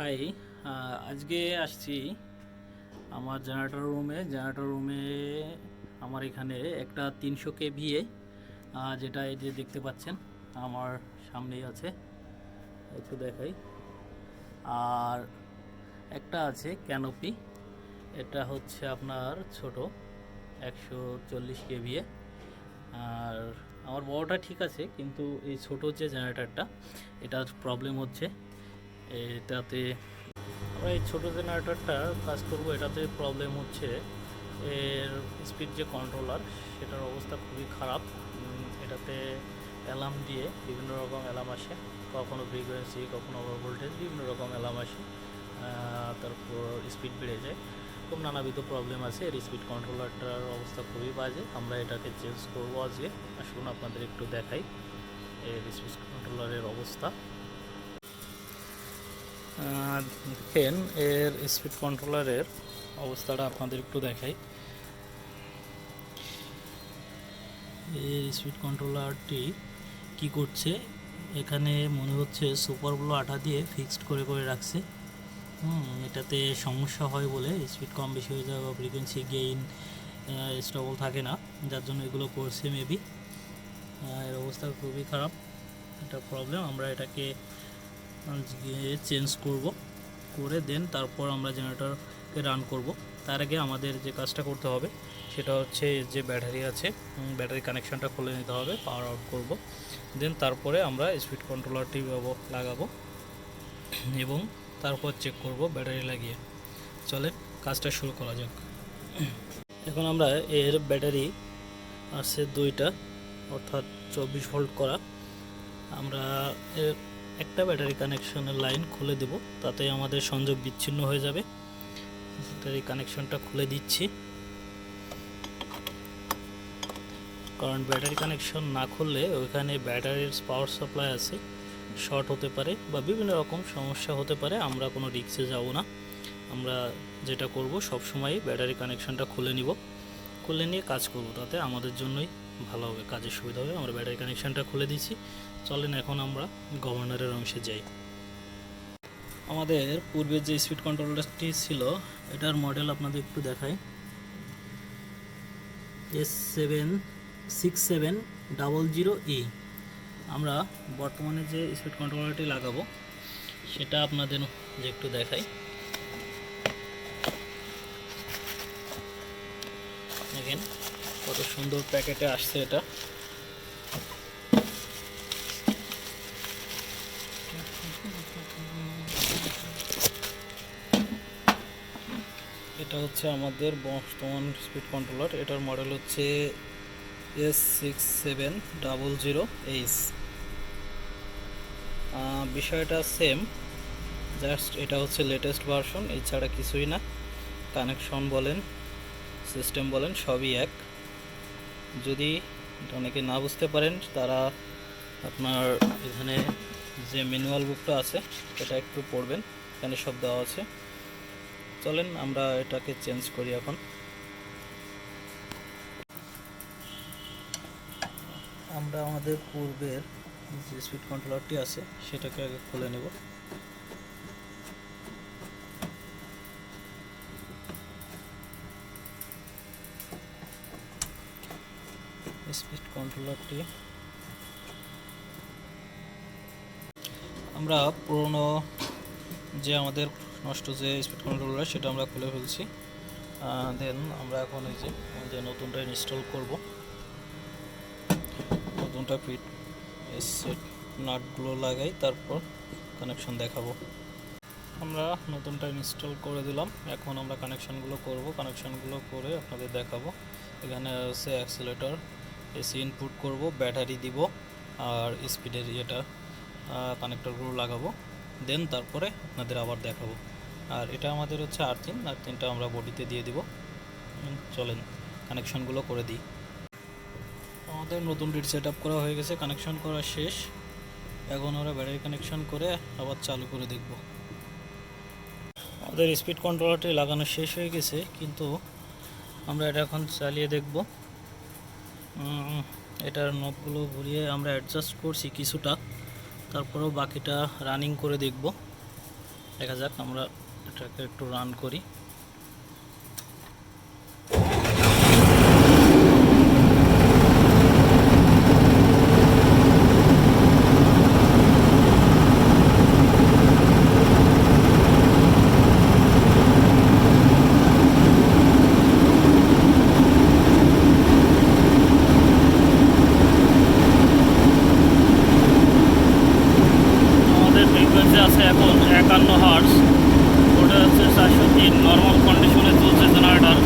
High আজকে আসছি আমার জেনারেটর রুমে। জেনারেটর রুমে আমার এখানে একটা তিনশো কে ভিএ যেটা এই যে দেখতে পাচ্ছেন, আমার সামনেই আছে। একটু দেখাই। আর একটা আছে ক্যানোপি, এটা হচ্ছে আপনার ছোট, একশো চল্লিশ কেভিএ। আর আমার বড়টা ঠিক আছে, কিন্তু এই ছোট যে জেনারেটরটা, এটার প্রবলেম হচ্ছে। এটাতে আমরা এই ছোটো জেনারেটরটা কাজ করব, এটাতে প্রবলেম হচ্ছে এর স্পিড যে কন্ট্রোলার সেটার অবস্থা খুবই খারাপ। এটাতে অ্যালার্ম দিয়ে বিভিন্ন রকম অ্যালার্ম আসে, কখনো ফ্রিকোয়েন্সি কখনো ওভার ভোল্টেজ বিভিন্ন রকম অ্যালার্ম আসে তারপর স্পিড বেড়ে যায়। খুব নানাবিধ প্রবলেম আছে, এর স্পিড কন্ট্রোলারটার অবস্থা খুবই বাজে। আমরা এটাকে চেঞ্জ করব আজকে। আসুন আপনাদের একটু দেখাই এর স্পিড কন্ট্রোলারের অবস্থা। দেখেন, এর স্পিড কন্ট্রোলারের অবস্থাটা আপনাদের একটু দেখাই। এর স্পিড কন্ট্রোলারটি কি করছে? এখানে মনে হচ্ছে সুপার ব্লো আঠা দিয়ে ফিক্সড করে করে রাখছে। এটাতে সমস্যা হয় বলে স্পিড কম বেশি হয়ে যায় বা ফ্রিকোয়েন্সি গেইন স্টেবল থাকে না। যার জন্য এগুলো করছে মেবি এর অবস্থা খুবই খারাপ। এটা প্রবলেম আমরা এটাকে গিয়ে চেঞ্জ করব। করে দেন তারপর আমরা জেনারেটরকে রান করব। তার আগে আমাদের যে কাজটা করতে হবে, সেটা হচ্ছে যে ব্যাটারি আছে ব্যাটারি কানেকশনটা খুলে নিতে হবে পাওয়ার আউট করব। দেন তারপরে আমরা স্পিড কন্ট্রোলারটি লাগাবো এবং তারপর চেক করব ব্যাটারি লাগিয়ে। চলে কাজটা শুরু করা যাক। এখন আমরা এর ব্যাটারি আছে দুইটা, অর্থাৎ চব্বিশ ভোল্ট করা। আমরা এর একটা ব্যাটারি কানেকশনের লাইন খুলে দেব, তাতে আমাদের সংযোগ বিচ্ছিন্ন হয়ে যাবে। ব্যাটারি কানেকশনটা খুলে দিচ্ছি। কারণ ব্যাটারি কানেকশন না খুললে ওইখানে ব্যাটারির পাওয়ার সাপ্লাই আছে শর্ট হতে পারে বা বিভিন্ন রকম সমস্যা হতে পারে, আমরা কোনো রিক্সে যাব না। আমরা যেটা করব, সব সময় ব্যাটারি কানেকশনটা খুলে নিব। খুলে নিয়ে কাজ করব, তাতে আমাদের জন্যই ভালো হবে, কাজের সুবিধা হবে। আমরা ব্যাটারি কানেকশনটা খুলে দিচ্ছি চলেন এখন আমরা গভর্নরের অংশে যাই। আমাদের পূর্বের যে স্পিড কন্ট্রোলারটি ছিল, এটার মডেল আপনাদের একটু দেখাই। S seven six seven double zero E আমরা বর্তমানে যে স্পিড কন্ট্রোলারটি লাগাবো, সেটা আপনাদের যে একটু দেখাই। দেখেন কত সুন্দর প্যাকেটে আসছে এটা। এটা হচ্ছে আমাদের বর্তমান স্পিড কন্ট্রোলার এটার মডেল হচ্ছে S six seven double zero H বিষয়টা সেম জাস্ট এটা হচ্ছে লেটেস্ট ভার্সন এছাড়া কিছুই না। কানেকশন বলেন সিস্টেম বলেন, সবই এক। যদি অনেকে না বুঝতে পারেন, তারা আপনার এখানে যে ম্যানুয়াল বুকটা আছে এটা একটু পড়বেন, এখানে সব দেওয়া আছে। চলেন, আমরা এটাকে চেঞ্জ করি এখন। আমরা আমাদের পূর্বের যে স্পিড কন্ট্রোলারটি আছে, সেটাকে আগে খুলে নেব। স্পিড কন্ট্রোলারটি আমরা পুরনো যে আমাদের নষ্ট যে স্পিড কন্ট্রোলার সেটা আমরা খুলে ফেলছি। দেন আমরা এখন এই যে যে নতুনটা ইনস্টল করব। নতুনটা ফিট সেট নাটগুলো লাগাই, তারপর কানেকশন দেখাবো। আমরা নতুনটা ইনস্টল করে দিলাম। এখন আমরা কানেকশনগুলো করব। কানেকশানগুলো করে আপনাদের দেখাবো। এখানে আছে অ্যাক্সিলেটর এসি ইনপুট করব ব্যাটারি দিব, আর স্পিডের ইয়েটা কানেক্টরগুলো লাগাবো। দেন তারপরে আপনাদের আবার দেখাবো। আর এটা আমাদের হচ্ছে আর্থিন আর্থিনটা আমরা বডিতে দিয়ে দিব। চলেন, কানেকশনগুলো করে দিই। আমাদের নতুন ডিট সেট করা হয়ে গেছে, কানেকশন করা শেষ। এখন আমরা ব্যাটারি কানেকশন করে আবার চালু করে দেখব। আমাদের স্পিড কন্ট্রোলারটি লাগানো শেষ হয়ে গেছে, কিন্তু আমরা এটা এখন চালিয়ে দেখব। এটার নবগুলো ঘুরিয়ে আমরা অ্যাডজাস্ট করছি কিছুটা, তারপরেও বাকিটা রানিং করে দেখব। দেখা যাক, আমরা এটাকে একটু রান করি। আছে এখন একান্ন হার্স ওটা হচ্ছে চারশো তিন নর্মাল কন্ডিশনে চলছে জেনারেটার